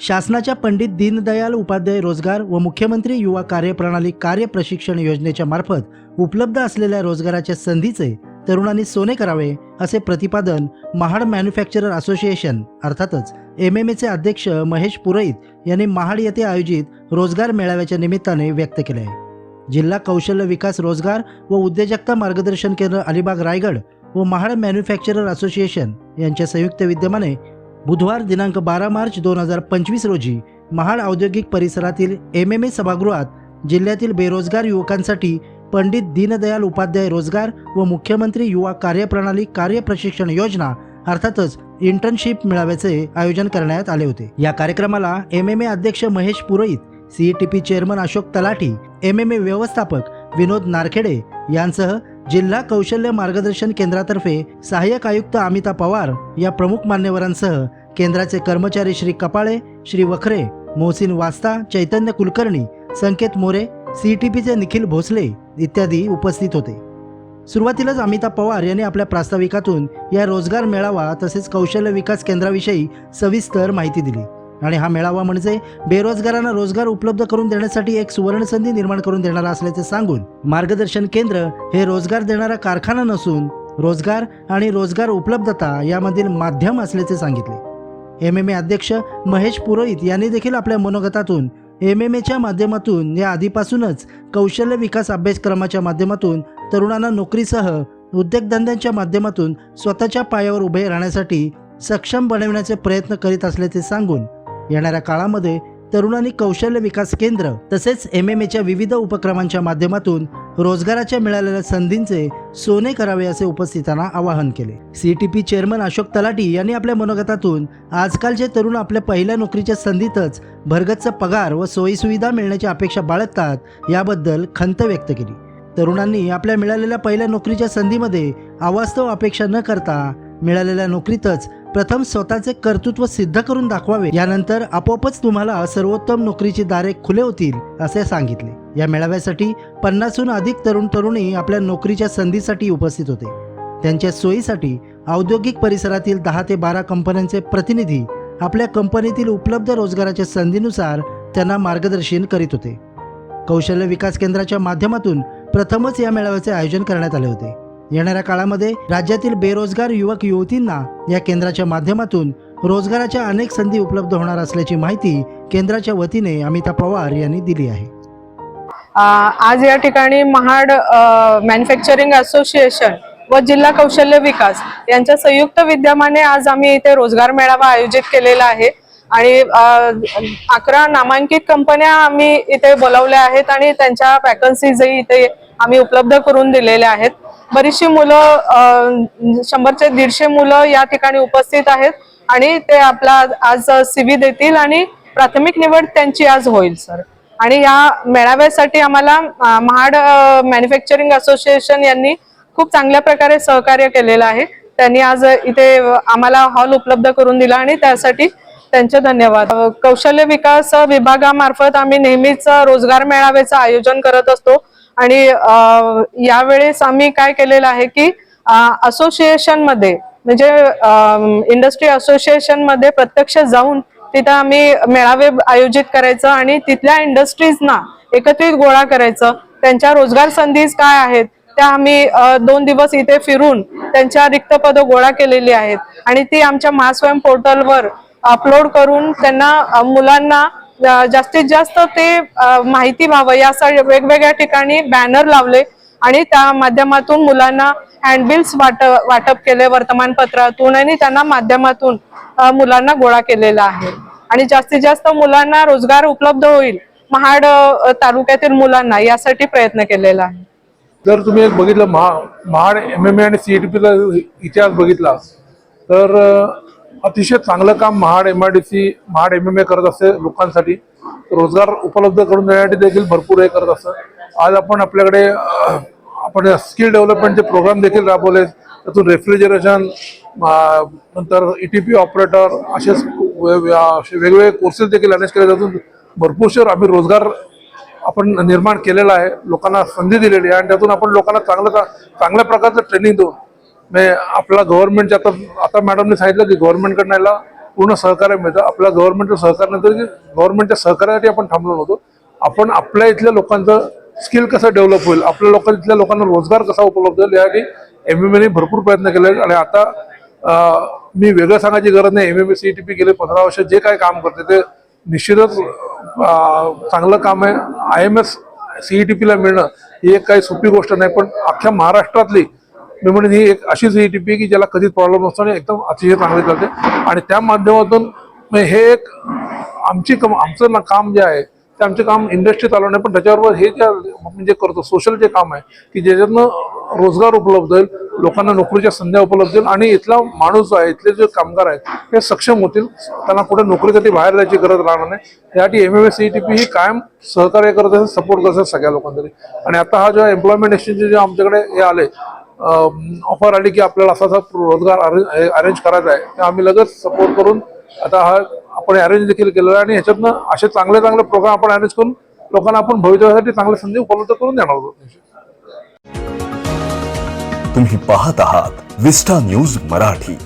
शासनाच्या पंडित दीनदयाल उपाध्याय रोजगार व मुख्यमंत्री युवा कार्यप्रणाली कार्य प्रशिक्षण योजनेच्या मार्फत उपलब्ध असलेल्या रोजगाराच्या संधीचे तरुणांनी सोने करावे असे प्रतिपादन महाड मॅन्युफॅक्चरर असोसिएशन अर्थातच एम एम एचे अध्यक्ष महेश पुरोहित यांनी महाड येथे आयोजित रोजगार मेळाव्याच्या निमित्ताने व्यक्त केले. आहे जिल्हा कौशल्य विकास रोजगार व उद्योजकता मार्गदर्शन केंद्र अलिबाग रायगड व महाड मॅन्युफॅक्चरर असोसिएशन यांच्या संयुक्त विद्यमाने बुधवार दिनांक बारा मार्च दोन हजार पंचवीस रोजी महाड औद्योगिक परिसरातील एम एम ए सभागृहात जिल्ह्यातील बेरोजगार युवकांसाठी पंडित दीनदयाल उपाध्याय रोजगार व मुख्यमंत्री युवा कार्यप्रणाली कार्य प्रशिक्षण योजना अर्थातच इंटर्नशिप मेळाव्याचे आयोजन करण्यात आले होते. या कार्यक्रमाला एम एम ए अध्यक्ष Mahesh Purohit CETP chairman Ashok Talathi M M ए व्यवस्थापक विनोद नारखेडे यांसह जिल्हा कौशल्य मार्गदर्शन केंद्रातर्फे सहाय्यक आयुक्त अमिता पवार या प्रमुख मान्यवरांसह केंद्राचे कर्मचारी श्री कपाळे श्री वखरे मोहसिन वास्ता चैतन्य कुलकर्णी संकेत मोरे सी टी पीचे निखिल भोसले इत्यादी उपस्थित होते. सुरुवातीलाच अमिता पवार यांनी आपल्या प्रास्ताविकातून या रोजगार मेळावा तसेच कौशल्य विकास केंद्राविषयी सविस्तर माहिती दिली. आणि हा मेळावा म्हणजे बेरोजगारांना रोजगार उपलब्ध करून देण्यासाठी एक सुवर्णसंधी निर्माण करून देणारा असल्याचे सांगून मार्गदर्शन केंद्र हे रोजगार देणारा कारखाना नसून रोजगार आणि रोजगार उपलब्धता यामधील माध्यम असल्याचे सांगितले. एम एम ए अध्यक्ष महेश पुरोहित यांनी देखील आपल्या मनोगतातून एम एम एच्या माध्यमातून या आधीपासूनच कौशल्य विकास अभ्यासक्रमाच्या माध्यमातून तरुणांना नोकरीसह उद्योगधंद्यांच्या माध्यमातून स्वतःच्या पायावर उभे राहण्यासाठी सक्षम बनविण्याचे प्रयत्न करीत असल्याचे सांगून येणाऱ्या काळामध्ये तरुणांनी कौशल्य विकास केंद्र तसेच एम एम एच्या विविध उपक्रमांच्या माध्यमातून रोजगाराच्या मिळालेल्या संधींचे सोने करावे असे उपस्थितांना आवाहन केले. C T P chairman Ashok Talathi यांनी आपल्या मनोगतातून आजकालचे तरुण आपल्या पहिल्या नोकरीच्या संधीतच भरगतचा पगार व सोयीसुविधा मिळण्याची अपेक्षा बाळगतात याबद्दल खंत व्यक्त केली. तरुणांनी आपल्या मिळालेल्या पहिल्या नोकरीच्या संधीमध्ये अवास्तव अपेक्षा न करता मिळालेल्या नोकरीतच प्रथम स्वतःचे कर्तृत्व सिद्ध करून दाखवावे. यानंतर आपोआपच तुम्हाला सर्वोत्तम नोकरीची दारे खुले होतील असे सांगितले. या मेळाव्यासाठी पन्नासहून अधिक तरुण तरुणी आपल्या नोकरीच्या संधीसाठी उपस्थित होते. त्यांच्या सोयीसाठी औद्योगिक परिसरातील दहा ते बारा कंपन्यांचे प्रतिनिधी आपल्या कंपनीतील उपलब्ध रोजगाराच्या संधीनुसार त्यांना मार्गदर्शन करीत होते. कौशल्य विकास केंद्राच्या माध्यमातून प्रथमच या मेळाव्याचे आयोजन करण्यात आले होते. येणाऱ्या काळामध्ये राज्यातील बेरोजगार युवक युवतींना या केंद्राच्या माध्यमातून रोजगाराच्या अनेक संधी उपलब्ध होणार असल्याची माहिती केंद्राच्या वतीने अमिता पवार यांनी दिली आहे. आज या ठिकाणी महाड मॅन्युफॅक्चरिंग असोसिएशन व जिल्हा कौशल्य विकास यांच्या संयुक्त विद्यमाने आज आम्ही इथे रोजगार मेळावा आयोजित केलेला आहे. आणि अकरा नामांकित कंपन्या आम्ही इथे बोलावल्या आहेत आणि त्यांच्या वॅकन्सीजही इथे आम्ही उपलब्ध करून दिलेल्या आहेत. बरीचशी मुलं शंभरचे दीडशे मुलं या ठिकाणी उपस्थित आहेत आणि ते आपला आज सीव्ही देतील आणि प्राथमिक निवड त्यांची आज होईल सर. आणि या मेळाव्यासाठी आम्हाला महाड मॅन्युफॅक्चरिंग असोसिएशन यांनी खूप चांगल्या प्रकारे सहकार्य केलेलं आहे. त्यांनी आज इथे आम्हाला हॉल उपलब्ध करून दिला आणि त्यासाठी त्यांचे धन्यवाद. कौशल्य विकास विभागामार्फत आम्ही नेहमीच रोजगार मेळाव्याचं आयोजन करत असतो. आणि यावेळेस आम्ही काय केलेलं आहे की असोसिएशनमध्ये म्हणजे इंडस्ट्री असोसिएशनमध्ये प्रत्यक्ष जाऊन तिथं आम्ही मेळावे आयोजित करायचं आणि तिथल्या इंडस्ट्रीजना एकत्रित गोळा करायचं. त्यांच्या रोजगार संधी काय आहेत त्या आम्ही दोन दिवस इथे फिरून त्यांच्या रिक्त पदं गोळा केलेली आहेत. आणि ती आमच्या महास्वयं पोर्टलवर अपलोड करून त्यांना मुलांना जास्तीत जास्त ते माहिती व्हावं. यासाठी वेगवेगळ्या ठिकाणी बॅनर लावले आणि त्या माध्यमातून मुलांना हँडबिल्स वाट वाटप केले वर्तमानपत्रातून आणि त्यांना माध्यमातून मुलांना गोळा केलेला आहे. आणि जास्तीत जास्त मुलांना रोजगार उपलब्ध होईल महाड तालुक्यातील मुलांना यासाठी प्रयत्न केलेला आहे. जर तुम्ही एक बघितलं महा महाड एम एम ए आणि सी ई टी पीचा इतिहास बघितला तर अतिशय चांगलं काम Mahad M I D C Mahad M M A करत असते लोकांसाठी. रोजगार उपलब्ध करून देण्यासाठी देखील भरपूर हे करत असतं आज आपण आपल्याकडे आपण स्किल डेव्हलपमेंटचे प्रोग्राम देखील राबवले. त्यातून रेफ्रिजरेशन नंतर ई टी पी ऑपरेटर असे वे- असे वेगवेगळे कोर्सेस देखील अरेंज केले. त्यातून भरपूरशे आम्ही रोजगार आपण निर्माण केलेला आहे. लोकांना संधी दिलेली आहे. आणि त्यातून आपण लोकांना चांगलं चांगल्या प्रकारचं ट्रेनिंग देऊन आपला गव्हर्नमेंटच्या आता आता मॅडमने सांगितलं की गव्हर्नमेंटकडनं याला पूर्ण सहकार्य मिळतं. आपल्या गव्हर्नमेंटचं सहकार्य नंतर गव्हर्नमेंटच्या सहकार्यासाठी आपण थांबलो नव्हतो. आपण आपल्या इथल्या लोकांचं स्किल कसं डेव्हलप होईल? आपल्या लोकां इथल्या लोकांना रोजगार कसा उपलब्ध होईल? यासाठी एम एम एने भरपूर प्रयत्न केले आहेत आणि आता मी वेगळं सांगायची गरज नाही. M M S C T P गेले पंधरा वर्ष जे काय काम करते ते निश्चितच चांगलं काम आहे. आय एम एस सीईटी पीला मिळणं ही एक काही सोपी गोष्ट नाही पण अख्ख्या महाराष्ट्रातली मी म्हणेन ही एक अशी ही पी की ज्याला कधीच प्रॉब्लेम नसतो आणि एकदम अतिशय चांगली चालते आणि त्या माध्यमातून म्हणजे हे एक आमची कम आमचं काम जे आहे ते आमचे काम इंडस्ट्री चालवणे पण त्याच्याबरोबर हे जे आपण जे करतो सोशल जे काम आहे की ज्याच्यातनं रोजगार उपलब्ध होईल लोकांना नोकरीच्या संध्या उपलब्ध होईल आणि इथला माणूस जो आहे इथले जे कामगार आहेत ते सक्षम होतील. त्यांना कुठे नोकरीसाठी बाहेर जायची गरज राहणार नाही. त्यासाठी M M S C T P ही कायम सहकार्य करत असेल सपोर्ट करत असेल सगळ्या लोकांसाठी. आणि आता हा जो एम्प्लॉयमेंट एक्सचेंज जे आमच्याकडे हे आले ऑफर आली की आपल्याला असा असा रोजगार अरेंज करायचा आहे. तर आम्ही लगेच सपोर्ट करून आता हा आपण अरेंज देखील केलेला आहे आणि ह्याच्यातनं असे चांगले चांगले प्रोग्राम आपण अरेंज करून लोकांना आपण भविष्यासाठी चांगल्या संधी उपलब्ध करून देणार आहोत. तुम्ही पाहत आहात विस्टा न्यूज मराठी.